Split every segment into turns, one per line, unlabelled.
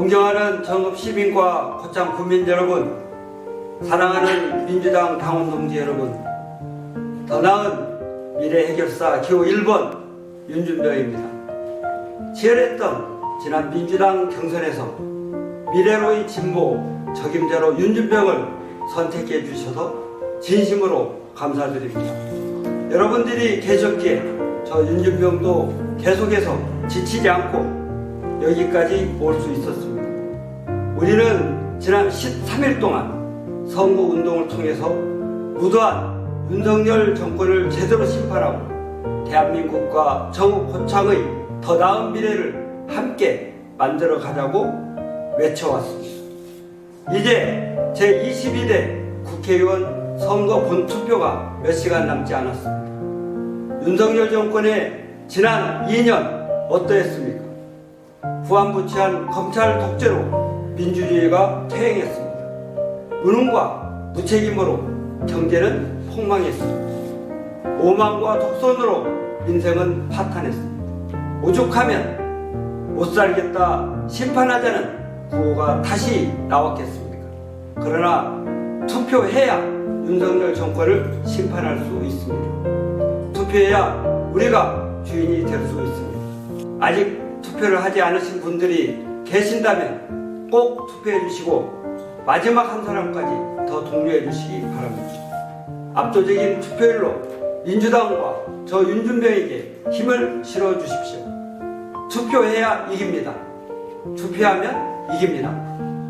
존경하는 전국 시민과 고창 국민 여러분, 사랑하는 민주당 당원 동지 여러분, 더 나은 미래 해결사 기호 1번 윤준병입니다. 치열했던 지난 민주당 경선에서 미래로의 진보 적임자로 윤준병을 선택해 주셔서 진심으로 감사드립니다. 여러분들이 계셨기에 저 윤준병도 계속해서 지치지 않고 여기까지 올 수 있었습니다. 우리는 지난 13일 동안 선거 운동을 통해서 무도한 윤석열 정권을 제대로 심판하고 대한민국과 정읍 고창의 더 나은 미래를 함께 만들어 가자고 외쳐왔습니다. 이제 제22대 국회의원 선거 본투표가 몇 시간 남지 않았습니다. 윤석열 정권의 지난 2년 어떠했습니까? 부안부치한 검찰 독재로 민주주의가 퇴행했습니다. 무능과 무책임으로 경제는 폭망했습니다. 오만과 독선으로 민생은 파탄했습니다. 오죽하면 못 살겠다 심판하자는 구호가 다시 나왔겠습니까? 그러나 투표해야 윤석열 정권을 심판할 수 있습니다. 투표해야 우리가 주인이 될 수 있습니다. 아직 투표를 하지 않으신 분들이 계신다면 꼭 투표해 주시고 마지막 한 사람까지 더 독려해 주시기 바랍니다. 압도적인 투표율로 민주당과 저 윤준병에게 힘을 실어 주십시오. 투표해야 이깁니다. 투표하면 이깁니다.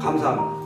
감사합니다.